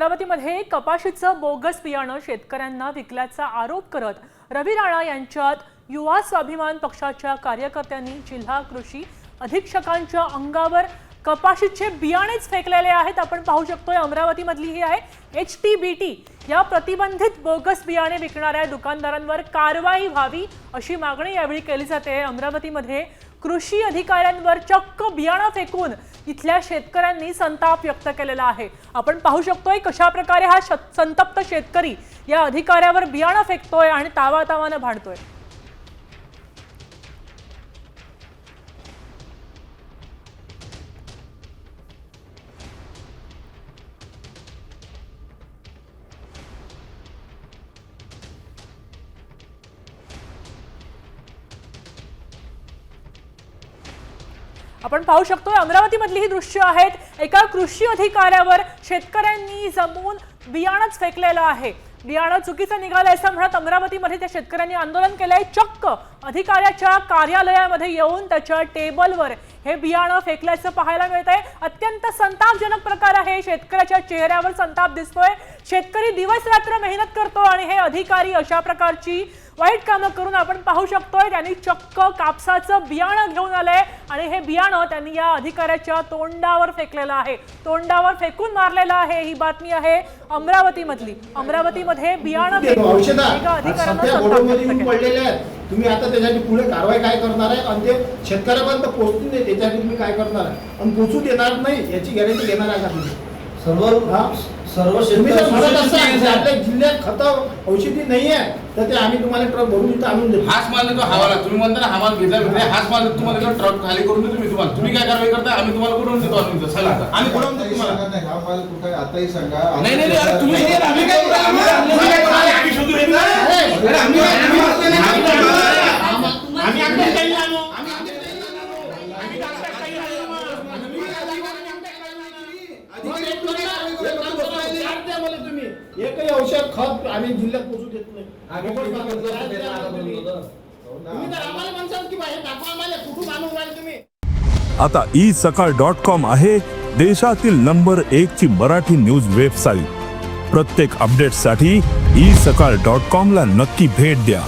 अमरावतीमध्ये कपाशीचं बोगस बियाणं शेतकऱ्यांना विकल्याचा आरोप करत रवी राणा यांच्यात युवा स्वाभिमान पक्षाच्या कार्यकर्त्यांनी जिल्हा कृषी अधीक्षकांच्या अंगावर कपाशीचे बियाणेच फेकलेले आहेत. आपण पाहू शकतोय अमरावतीमधली ही आहे एच टी बी टी या प्रतिबंधित बोगस बियाणे विकणाऱ्या दुकानदारांवर कारवाई व्हावी अशी मागणी यावेळी केली जाते. अमरावतीमध्ये कृषी अधिकाऱ्यांवर चक्क बियाणं फेकून इथल्या शेतकऱ्यांनी संताप व्यक्त केलेला आहे. आपण पाहू शकतोय कशा प्रकारे हा संतप्त शेतकरी या अधिकाऱ्यावर बियाणं फेकतोय आणि तावातावानं भांडतोय. आपण पाहू शकतोय अमरावतीमधली ही दृश्य आहेत. एका कृषी अधिकाऱ्यावर शेतकऱ्यांनी जमून बियाणंच फेकलेलं आहे. बियाणं चुकीचं निघालं असं म्हणत अमरावतीमध्ये त्या शेतकऱ्यांनी आंदोलन केलंय. चक्क अधिकाऱ्याच्या कार्यालयामध्ये येऊन त्याच्या टेबलवर हे बियाणं फेकल्याचं पाहायला मिळत आहे अत्यंत संतापजनक प्रकार आहे. शेतकऱ्याच्या चेहऱ्यावर संताप दिसतोय. शेतकरी दिवस रात्र मेहनत करतो आणि हे अधिकारी अशा प्रकारची वाईट कामं करून आपण पाहू शकतोय त्यांनी चक्क कापसाचं बियाणं घेऊन आलंय आणि हे बियाणं त्यांनी या अधिकाऱ्याच्या तोंडावर फेकलेलं आहे. तोंडावर फेकून मारलेलं आहे ही बातमी आहे अमरावतीमधली. अमरावतीमध्ये बियाणं अधिकाऱ्यानं तुम्ही आता त्याच्यासाठी पुढे कारवाई काय करणार आहे? आणि ते शेतकऱ्यापर्यंत पोहोचून दे त्याच्यासाठी तुम्ही काय करणार आहे? आणि पोहोचू देणार नाही याची गॅरंटी घेणार आहे का तुम्ही? सर्व हा? सर्व तुम्ही जर म्हणत शेतकरी असाल की आपल्या जिल्ह्यात खत औषधी नाही आहे तर ते आम्ही तुम्हाला ट्रक भरून इथं आणून देतो हाच माल देतो हवाला तुम्ही म्हणता ना हा माल भेजा भेटले हाच माल तुम्हाला देतो ट्रक खाली करून देतो मी तुम्हाला तुम्ही काय कारवाई करता आम्ही तुम्हाला कुठून देतो आम्ही. चला आता. आम्ही कुठून देतो तुम्हाला हा माल कुठे आहे? आताही सांगा नाही नाही नाही, अरे तुम्ही हे आम्ही काय करू? आम्ही आम्ही काय करू? आम्ही शोधू येत नाही. अरे आम्ही काय- आम्ही माल नाही आम्ही काय करू? आम्ही आमच्या स्टाईलने आणू. आम्ही आमच्या स्टाईलने आणू. आम्ही आमच्या स्टाईलने आणू. आम्ही काय करू? आम्ही आमच्या स्टाईलने आणू. मग एक तुम्ही- एक तुम्ही चार द्या मला तुम्ही एकही औषध खत आम्ही जिल्ह्यात पोहोचू देत नाही. तुम्ही तर आम्हाला म्हणसाल की हे दाखवा आम्हाला कुठून आणून राहिले तुम्ही? आता ई सकाळ डॉट कॉम आहे देशातील नंबर एक ची मराठी न्यूज वेबसाईट प्रत्येक अपडेटसाठी ई सकाळ डॉट कॉम ला नक्की भेट द्या.